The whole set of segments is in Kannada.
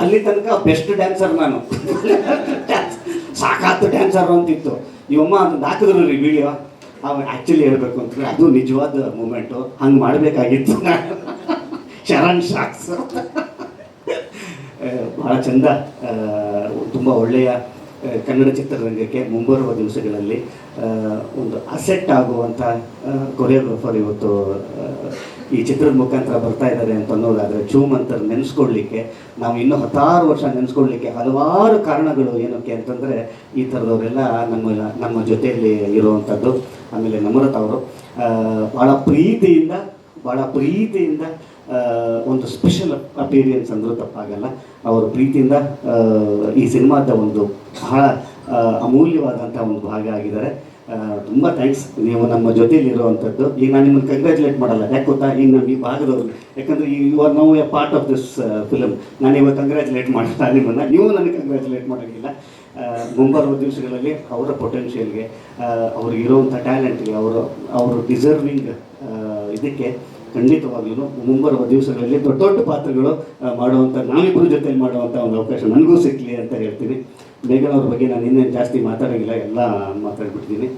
ಅಲ್ಲಿ ತನಕ ಬೆಸ್ಟ್ ಡ್ಯಾನ್ಸರ್ ನಾನು. ಸಾಕಾತು ಡ್ಯಾನ್ಸರ್ ಅಂತಿತ್ತು. ಇವಮ್ಮ ಅದನ್ನ ಹಾಕಿದ್ರು ರೀ ವಿಡಿಯೋ ಅವ ಆ್ಯಕ್ಚುಲಿ ಹೇಳ್ಬೇಕು ಅಂತಂದ್ರೆ ಅದು ನಿಜವಾದ ಮೂಮೆಂಟು ಹಂಗೆ ಮಾಡಬೇಕಾಗಿತ್ತು. ನಾನು ಶರಣ್ ಶಾಕ್ಸ್ ಭಾಳ ಚಂದ. ತುಂಬ ಒಳ್ಳೆಯ ಕನ್ನಡ ಚಿತ್ರರಂಗಕ್ಕೆ ಮುಂಬರುವ ದಿವಸಗಳಲ್ಲಿ ಒಂದು ಅಸೆಟ್ ಆಗುವಂಥ ಕೊರಿಯೋಗ್ರಫರ್ ಇವತ್ತು ಈ ಚಿತ್ರದ ಮುಖಾಂತರ ಬರ್ತಾ ಇದ್ದಾರೆ ಅಂತ ಅನ್ನೋದಾದರೆ ಚೂಮಂತರ್ ನೆನೆಸ್ಕೊಳ್ಲಿಕ್ಕೆ ನಾವು ಇನ್ನೂ ಹತ್ತಾರು ವರ್ಷ ನೆನೆಸ್ಕೊಳ್ಲಿಕ್ಕೆ ಹಲವಾರು ಕಾರಣಗಳು ಏನಕ್ಕೆ ಅಂತಂದರೆ ಈ ಥರದವರೆಲ್ಲ ನಮ್ಮ ನಮ್ಮ ಜೊತೆಯಲ್ಲಿ ಇರುವಂಥದ್ದು. ಆಮೇಲೆ ನಮ್ರತ ಅವರು ಭಾಳ ಪ್ರೀತಿಯಿಂದ ಭಾಳ ಪ್ರೀತಿಯಿಂದ ಒಂದು ಸ್ಪೆಷಲ್ ಅಪೀರಿಯನ್ಸ್ ಅಂದರೂ ತಪ್ಪಾಗಲ್ಲ. ಅವರು ಪ್ರೀತಿಯಿಂದ ಈ ಸಿನಿಮಾದ ಒಂದು ಬಹಳ ಅಮೂಲ್ಯವಾದಂಥ ಒಂದು ಭಾಗ ಆಗಿದ್ದಾರೆ. ತುಂಬ ಥ್ಯಾಂಕ್ಸ್ ನೀವು ನಮ್ಮ ಜೊತೆಯಲ್ಲಿ ಇರುವಂಥದ್ದು ಈಗ ನಾನು ನಿಮ್ಮನ್ನು ಕಂಗ್ರ್ಯಾಚುಲೇಟ್ ಮಾಡಲ್ಲ. ಯಾಕೆ ಗೊತ್ತಾ? ಈಗ ನಮ್ಮ ಈ ಭಾಗದವರು. ಯಾಕಂದರೆ you are now a part of this film ನಾನು ಇವಾಗ ಕಂಗ್ರ್ಯಾಚುಲೇಟ್ ಮಾಡಲ್ಲ ನಿಮ್ಮನ್ನು. ನೀವು ನನಗೆ ಕಂಗ್ರ್ಯಾಚುಲೇಟ್ ಮಾಡೋಂಗಿಲ್ಲ. ಮುಂಬರುವ ದಿವಸಗಳಲ್ಲಿ ಅವರ ಪೊಟೆನ್ಷಿಯಲ್ಗೆ ಅವ್ರಿಗೆ ಇರುವಂಥ ಟ್ಯಾಲೆಂಟ್ಗೆ ಅವರು ಅವರು ಡಿಸರ್ವಿಂಗ್ ಇದಕ್ಕೆ ಖಂಡಿತವಾಗ್ಲೂ ಮುಂಬರುವ ದಿವಸಗಳಲ್ಲಿ ದೊಡ್ಡ ದೊಡ್ಡ ಪಾತ್ರಗಳು ಮಾಡುವಂಥ ನಾವಿಬ್ಬರ ಜೊತೆ ಮಾಡುವಂಥ ಒಂದು ಅವಕಾಶ ನನಗೂ ಸಿಕ್ಕಲಿ ಅಂತ ಹೇಳ್ತೀನಿ. ಮೇಘನ್ ಅವ್ರ ಬಗ್ಗೆ ನಾನು ಇನ್ನೇನು ಜಾಸ್ತಿ ಮಾತಾಡೋಂಗಿಲ್ಲ, ಎಲ್ಲ ಮಾತಾಡ್ಬಿಟ್ಟಿದ್ದೀನಿ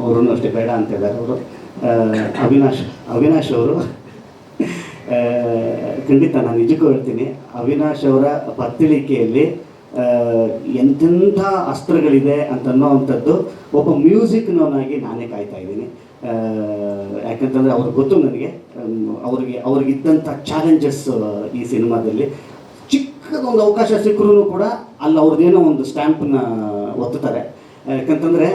ಅವರೂ ಅಷ್ಟೇ ಬೇಡ ಅಂತ ಇದ್ದಾರೆ ಅವರು ಅವಿನಾಶ್ ಅವಿನಾಶ್ ಅವರು ಖಂಡಿತ ನಾನು ನಿಜಕ್ಕೂ ಹೇಳ್ತೀನಿ, ಅವಿನಾಶ್ ಅವರ ಪತ್ತಿಳಿಕೆಯಲ್ಲಿ ಎಂತೆಂಥ ಅಸ್ತ್ರಗಳಿದೆ ಅಂತ ಅಂಥದ್ದು ಒಬ್ಬ ಮ್ಯೂಸಿಕ್ನವನಾಗಿ ನಾನೇ ಕಾಯ್ತಾ ಇದ್ದೀನಿ. ಯಾಕಂತಂದರೆ ಅವ್ರಿಗೆ ಗೊತ್ತು ನನಗೆ. ಅವ್ರಿಗೆ, ಅವ್ರಿಗಿದ್ದಂಥ ಚಾಲೆಂಜಸ್ ಈ ಸಿನಿಮಾದಲ್ಲಿ. ಚಿಕ್ಕದೊಂದು ಅವಕಾಶ ಸಿಕ್ಕರೂ ಕೂಡ ಅಲ್ಲಿ ಅವ್ರದ್ದೇನೋ ಒಂದು ಸ್ಟ್ಯಾಂಪನ್ನ ಒತ್ತುತ್ತಾರೆ. ಯಾಕಂತಂದರೆ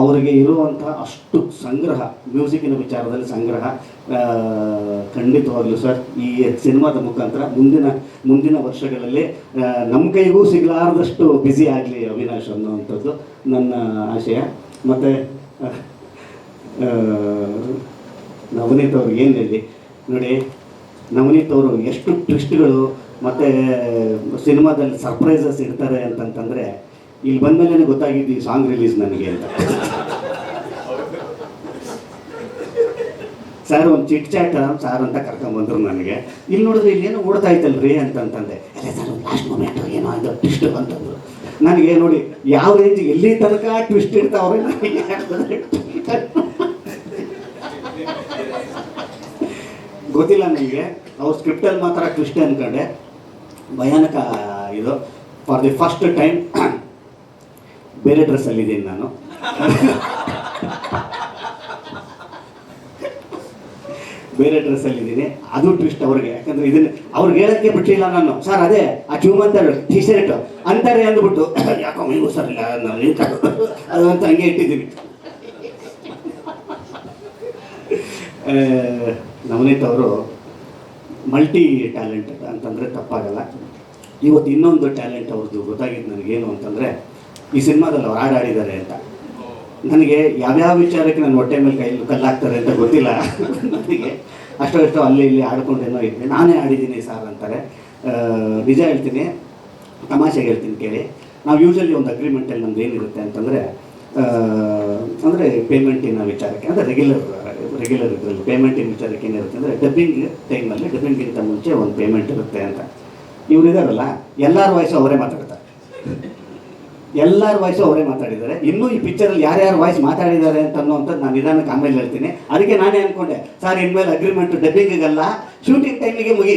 ಅವರಿಗೆ ಇರುವಂಥ ಅಷ್ಟು ಸಂಗ್ರಹ ಮ್ಯೂಸಿಕ್ಕಿನ ವಿಚಾರದಲ್ಲಿ ಸಂಗ್ರಹ ಖಂಡಿತವಾಗಲೂ ಸರ್, ಈ ಸಿನಿಮಾದ ಮುಖಾಂತರ ಮುಂದಿನ ಮುಂದಿನ ವರ್ಷಗಳಲ್ಲಿ ನಮ್ಮ ಕೈಗೂ ಸಿಗಲಾರದಷ್ಟು ಬ್ಯುಸಿ ಆಗಲಿ ಅವಿನಾಶ್ ಅನ್ನುವಂಥದ್ದು ನನ್ನ ಆಶಯ. ಮತ್ತು ನವನೀತ್ ಅವ್ರಿಗೆ ಏನು ಹೇಳಿ? ನೋಡಿ ನವನೀತ್ ಅವರು ಎಷ್ಟು ಟ್ವಿಸ್ಟ್ಗಳು, ಮತ್ತು ಸಿನಿಮಾದಲ್ಲಿ ಸರ್ಪ್ರೈಸಸ್ ಇರ್ತಾರೆ ಅಂತಂತಂದರೆ, ಇಲ್ಲಿ ಬಂದಮೇಲೆ ಗೊತ್ತಾಗಿದ್ದು ಈ ಸಾಂಗ್ ರಿಲೀಸ್ ನನಗೆ ಅಂತ. ಸರ್ ಒಂದು ಚಿಟ್ ಚಾಟ್ ಸಾರ್ ಅಂತ ಕರ್ಕೊಂಬಂದ್ರು ನನಗೆ. ಇಲ್ಲಿ ನೋಡಿದ್ರೆ ಇಲ್ಲೇನು ಓಡ್ತಾ ಇತ್ತಲ್ರಿ ಅಂತಂತಂದೆ. ಅದೇ ಸರ್ ಲಾಸ್ಟ್ ಮೂಮೆಂಟ್ ಏನೋ ಅದು ಟ್ವಿಸ್ಟ್ ಅಂತಂದ್ರು ನನಗೆ ನೋಡಿ, ಯಾವ ರೇಂಜ್ ಎಲ್ಲಿ ತನಕ ಟ್ವಿಸ್ಟ್ ಇರ್ತಾವ್ರೆ ನನಗೆ ಗೊತ್ತಿಲ್ಲ ನನಗೆ ಅವ್ರ ಸ್ಕ್ರಿಪ್ಟಲ್ಲಿ ಮಾತ್ರ ಟ್ವಿಸ್ಟ್ ಅಂದ್ಕೊಂಡೆ ಭಯಾನಕ ಇದು. ಫಾರ್ ದಿ ಫಸ್ಟ್ ಟೈಮ್ ಬೇರೆ ಡ್ರೆಸ್ಸಲ್ಲಿದ್ದೀನಿ ನಾನು. ಬೇರೆ ಡ್ರೆಸ್ಸಲ್ಲಿದ್ದೀನಿ ಅದು ಟ್ವಿಸ್ಟ್ ಅವ್ರಿಗೆ. ಯಾಕಂದ್ರೆ ಇದನ್ನ ಅವ್ರಿಗೆ ಹೇಳಕ್ಕೆ ಬಿಟ್ಟಿಲ್ಲ ನಾನು. ಸರ್ ಅದೇ, ಆ ಚೂಮಂತಾರೆ ಟಿ ಶರ್ಟ್ ಅಂತಾರೆ ಅಂದ್ಬಿಟ್ಟು, ಯಾಕೋ ಮೈಗೂ ಸರ್ ಇಲ್ಲ ನಾನು ಅದು ಅಂತ ಹಂಗೆ ಇಟ್ಟಿದ್ದೀನಿ. ನವನೀತ್ ಅವರು ಮಲ್ಟಿ ಟ್ಯಾಲೆಂಟೆಡ್ ಅಂತಂದರೆ ತಪ್ಪಾಗಲ್ಲ. ಇವತ್ತು ಇನ್ನೊಂದು ಟ್ಯಾಲೆಂಟ್ ಅವ್ರದ್ದು ಗೊತ್ತಾಗಿದ್ದು ನನಗೇನು ಅಂತಂದರೆ, ಈ ಸಿನಿಮಾದಲ್ಲಿ ಅವ್ರು ಹಾಡಾಡಿದ್ದಾರೆ ಅಂತ. ನನಗೆ ಯಾವ್ಯಾವ ವಿಚಾರಕ್ಕೆ ನನ್ನ ಹೊಟ್ಟೆ ಮೇಲೆ ಕೈ ಕಲ್ಲಾಗ್ತಾರೆ ಅಂತ ಗೊತ್ತಿಲ್ಲ. ನನಗೆ ಅಷ್ಟೋ ಅಷ್ಟೋ ಅಲ್ಲಿ ಇಲ್ಲಿ ಆಡ್ಕೊಂಡೇನೋ ಇದ್ದೆ. ನಾನೇ ಆಡಿದ್ದೀನಿ ಸಾರ್ ಅಂತಾರೆ. ನಿಜ ಹೇಳ್ತೀನಿ ತಮಾಷೆಗೆ ಹೇಳ್ತೀನಿ ಕೇಳಿ. ನಾವು ಯೂಶಲಿ ಒಂದು ಅಗ್ರಿಮೆಂಟಲ್ಲಿ ನಮ್ದು ಏನಿರುತ್ತೆ ಅಂತಂದರೆ ಅಂದರೆ ಪೇಮೆಂಟಿನ ವಿಚಾರಕ್ಕೆ, ಅಂದರೆ ರೆಗ್ಯುಲರ್ ರೆಗ್ಯುಲರ್ ಇದರಲ್ಲಿ ಪೇಮೆಂಟಿನ ವಿಚಾರಕ್ಕೆ ಏನಿರುತ್ತೆ ಅಂದರೆ ಡಬ್ಬಿಂಗ್ ಟೈಮಲ್ಲಿ ಡಬ್ಬಿಂಗ್ಗಿಂತ ಮುಂಚೆ ಒಂದು ಪೇಮೆಂಟ್ ಇರುತ್ತೆ ಅಂತ. ಇವ್ರು ಇದಾರಲ್ಲ, ಎಲ್ಲರ ವಾಯ್ಸು ಅವರೇ ಮಾತಾಡ್ತಾರೆ. ಎಲ್ಲರ ವಾಯ್ಸು ಅವರೇ ಮಾತಾಡಿದ್ದಾರೆ. ಇನ್ನೂ ಈ ಪಿಕ್ಚರಲ್ಲಿ ಯಾರ್ಯಾರು ವಾಯ್ಸ್ ಮಾತಾಡಿದ್ದಾರೆ ಅಂತ ಅನ್ನೋವಂಥದ್ದು ನಾನು ನಿಧಾನಕ್ಕೆ ಆಮೇಲೆ ಹೇಳ್ತೀನಿ. ಅದಕ್ಕೆ ನಾನೇ ಅಂದ್ಕೊಂಡೆ ಸರ್ ಇನ್ಮೇಲೆ ಅಗ್ರಿಮೆಂಟ್ ಡಬ್ಬಿಂಗಿಗಲ್ಲ ಶೂಟಿಂಗ್ ಟೈಮಿಗೆ ಮುಗಿ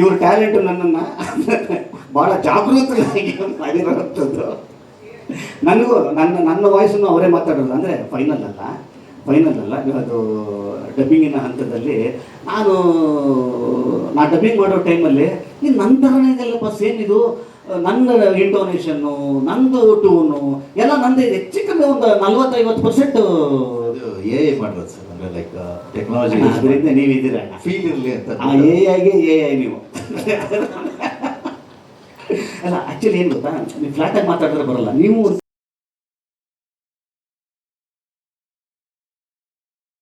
ಇವ್ರ ಟ್ಯಾಲೆಂಟು ನನ್ನನ್ನು ಭಾಳ ಜಾಗೃತರಾಗಿ ಮಾಡಿರೋವಂಥದ್ದು ನನಗೂ ನನ್ನ ನನ್ನ ವಾಯ್ಸನ್ನು ಅವರೇ ಮಾತಾಡೋದು ಅಂದರೆ ಫೈನಲ್ ಅಲ್ಲ. ಫೈನಲ್ ಅಲ್ಲ. ಅದು ಡಬ್ಬಿಂಗಿನ ಹಂತದಲ್ಲಿ ನಾನು ನಾ ಡಬ್ಬಿಂಗ್ ಮಾಡೋ ಟೈಮಲ್ಲಿ ಇದು ನನ್ನ ಥರನೇ ಇದೆಲ್ಲಪ್ಪ ಸೇಮ್ ಇದು ನನ್ನ ಇಂಟೋನೇಷನ್ನು ನಂದು ಟೂನು ಎಲ್ಲ ನಂದು ಇದೆ. ಹೆಚ್ಚು ಕಮ್ಮಿ ಒಂದು ನಲ್ವತ್ತೈವತ್ತು ಪರ್ಸೆಂಟ್ ಎ ಐ ಮಾಡಿರೋದು ಸರ್ ಅಂದರೆ ಲೈಕ್ ಟೆಕ್ನಾಲಜಿ ಅದರಿಂದ ನೀವಿದ್ದೀರ ಫೀಲ್ ಇರಲಿ ಅಂತ ಎ ಐಗೆ ಎ ಐ ನೀವು. ಅಲ್ಲ ಆ್ಯಕ್ಚುಲಿ ಏನು ಗೊತ್ತಾ? ನೀವು ಫ್ಲಾಟಾಗಿ ಮಾತಾಡಿದ್ರೆ ಬರಲ್ಲ. ನೀವು